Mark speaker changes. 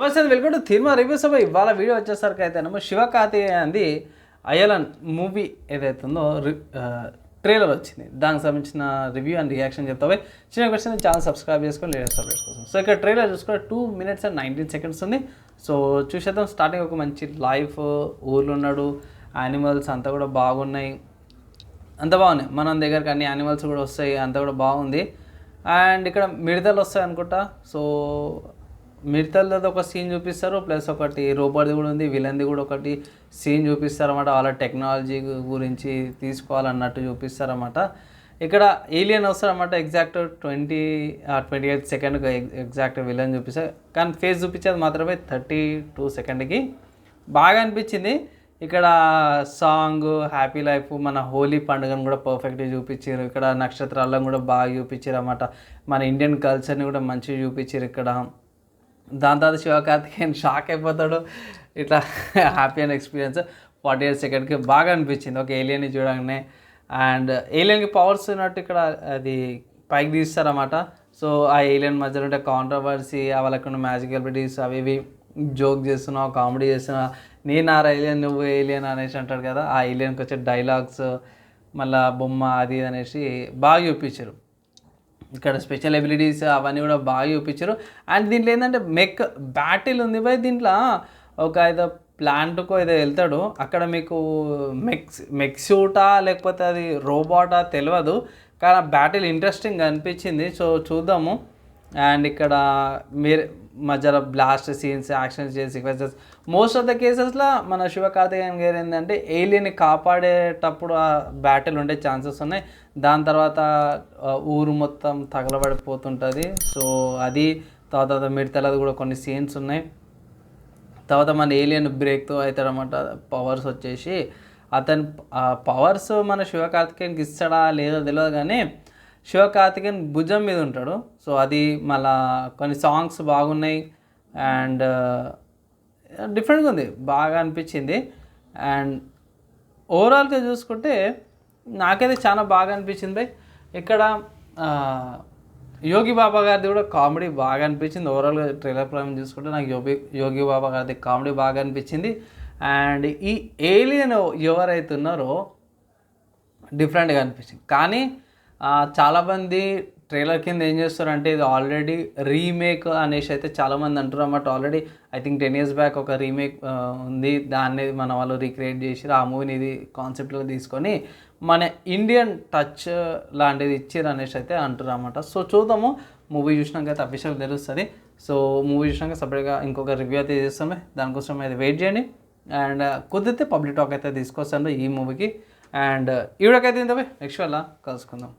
Speaker 1: నమస్తే welcome to Tirumala reviews అబ్బాయి ఇవాళ వీడియో వచ్చేసరికి అయితేనేమో శివకార్తికేయ అంది అయలన్ మూవీ ఏదైతుందో ఉందో ట్రైలర్ వచ్చింది. దానికి సంబంధించిన రివ్యూ అండ్ రియాక్షన్ చెప్తావే. చిన్న క్వశ్చన్ ఛానల్ సబ్స్క్రైబ్ చేసుకొని లేటెస్ట్ అప్డేట్స్ కోసం. సో ఇక్కడ ట్రైలర్ చూసుకుంటే two minutes and nineteen seconds ఉంది. సో చూసేద్దాం. స్టార్టింగ్ ఒక మంచి లైఫ్ ఊర్లో ఉన్నాడు. యానిమల్స్ అంతా కూడా బాగున్నాయి. అంత బాగున్నాయి. మన దగ్గరికి అన్ని యానిమల్స్ కూడా వస్తాయి. అంత కూడా బాగుంది. అండ్ ఇక్కడ మిడతలు వస్తాయి అనుకుంటా. సో మిడతలది ఒక సీన్ చూపిస్తారు ప్లస్ ఒకటి రోబోట్ది కూడా ఉంది విలన్ది కూడా ఒకటి సీన్ చూపిస్తారు అన్నమాట వాళ్ళ టెక్నాలజీ గురించి తీసుకోవాలన్నట్టు చూపిస్తారు అన్నమాట ఇక్కడ ఏలియన్ వస్తారన్నమాట ఎగ్జాక్ట్ ట్వంటీ ట్వంటీ ఎయిత్ సెకండ్కి ఎగ్జాక్ట్ విలన్ చూపిస్తారు కానీ ఫేస్ చూపించేది మాత్రమే థర్టీ టూ సెకండ్కి బాగా అనిపించింది. ఇక్కడ సాంగ్ హ్యాపీ లైఫ్ మన హోలీ పండుగను కూడా పర్ఫెక్ట్గా చూపించారు. ఇక్కడ నక్షత్రాలను కూడా బాగా చూపించారు అన్నమాట మన ఇండియన్ కల్చర్ని కూడా మంచిగా చూపించారు ఇక్కడ. దాని తర్వాత శివకార్తికేయన్ షాక్ అయిపోతాడు. ఇట్లా happy and experience forty eight సెకండ్కి బాగా అనిపించింది. ఒక ఏలియన్ని చూడగానే. అండ్ ఏలియన్కి పవర్స్ ఉన్నట్టు ఇక్కడ అది పైకి తీస్తారన్నమాట. సో ఆ ఏలియన్ మధ్యలో ఉంటే కాంట్రవర్సీ వాళ్ళకున్న మ్యాజిక్ బిటీస్ అవి ఇవి జోక్ చేస్తున్నావు కామెడీ చేస్తున్నావు నేను ఆ ఏలియన్ నువ్వు ఏలియన్ అనేసి అంటాడు కదా. ఆ ఏలియన్కి వచ్చే డైలాగ్స్ మళ్ళీ బొమ్మ అది అనేసి బాగా చూపించారు. ఇక్కడ స్పెషల్ ఎబిలిటీస్ అవన్నీ కూడా బాగా చూపించారు. అండ్ దీంట్లో ఏంటంటే మెక్ బ్యాటిల్ ఉంది బై దీంట్లో ఒక ఏదో ప్లాంట్కో ఏదో వెళ్తాడు. అక్కడ మీకు మెక్స్ మెక్సూటా లేకపోతే అది రోబోటా తెలియదు కానీ ఆ బ్యాటిల్ ఇంట్రెస్టింగ్ అనిపించింది. సో చూద్దాము. అండ్ ఇక్కడ మీరు మధ్యలో blast scenes action scenes sequences most of the కేసెస్లో మన శివకార్తికేయన్ గారు ఏంటంటే ఏలియన్ని కాపాడేటప్పుడు ఆ బ్యాటిల్ ఉండే ఛాన్సెస్ ఉన్నాయి. దాని తర్వాత ఊరు మొత్తం తగలబడిపోతుంటుంది. సో అది తర్వాత మిడతలది కూడా కొన్ని సీన్స్ ఉన్నాయి. తర్వాత మన ఏలియన్ బ్రేక్తో అవుతాడనమాట పవర్స్ వచ్చేసి అతని పవర్స్ మన శివకార్తికేయన్కి ఇస్తాడా లేదో తెలియదు కానీ శివకార్తికేయన్ భుజం మీద ఉంటాడు. సో అది మళ్ళా కొన్ని సాంగ్స్ బాగున్నాయి. అండ్ డిఫరెంట్గా ఉంది. బాగా అనిపించింది. అండ్ ఓవరాల్గా చూసుకుంటే నాకైతే చాలా బాగా అనిపించింది బై. ఇక్కడ యోగి బాబా గారిది కూడా కామెడీ బాగా అనిపించింది. ఓవరాల్గా ట్రైలర్ ప్రయాణం చూసుకుంటే నాకు యోగి యోగి బాబా గారిది కామెడీ బాగా అనిపించింది. అండ్ ఈ ఏలియన్ ఎవరైతే ఉన్నారో డిఫరెంట్గా అనిపించింది. కానీ చాలామంది ట్రైలర్ కింద ఏం చేస్తారంటే ఇది ఆల్రెడీ రీమేక్ అనేసి అయితే చాలామంది అంటారు అన్నమాట already I think ten years back ఒక రీమేక్ ఉంది. దాన్ని మన వాళ్ళు రీక్రియేట్ చేసి ఆ మూవీని ఇది కాన్సెప్ట్లో తీసుకొని మన ఇండియన్ టచ్ లాంటిది ఇచ్చారు అనేసి అయితే అంటారు అన్నమాట సో చూద్దాము. మూవీ చూసినాక అయితే అఫీషియల్ తెలుస్తుంది. సో మూవీ చూసినాక సపరేట్గా ఇంకొక రివ్యూ అయితే చేస్తాము. దానికోసం అయితే వెయిట్ చేయండి. అండ్ uh, కుదిరితే పబ్లిక్ టాక్ అయితే తీసుకొస్తాను ఈ మూవీకి అండ్ ఈవిడకైతే ఇంత నెక్స్ట్ వల్ల కలుసుకుందాం.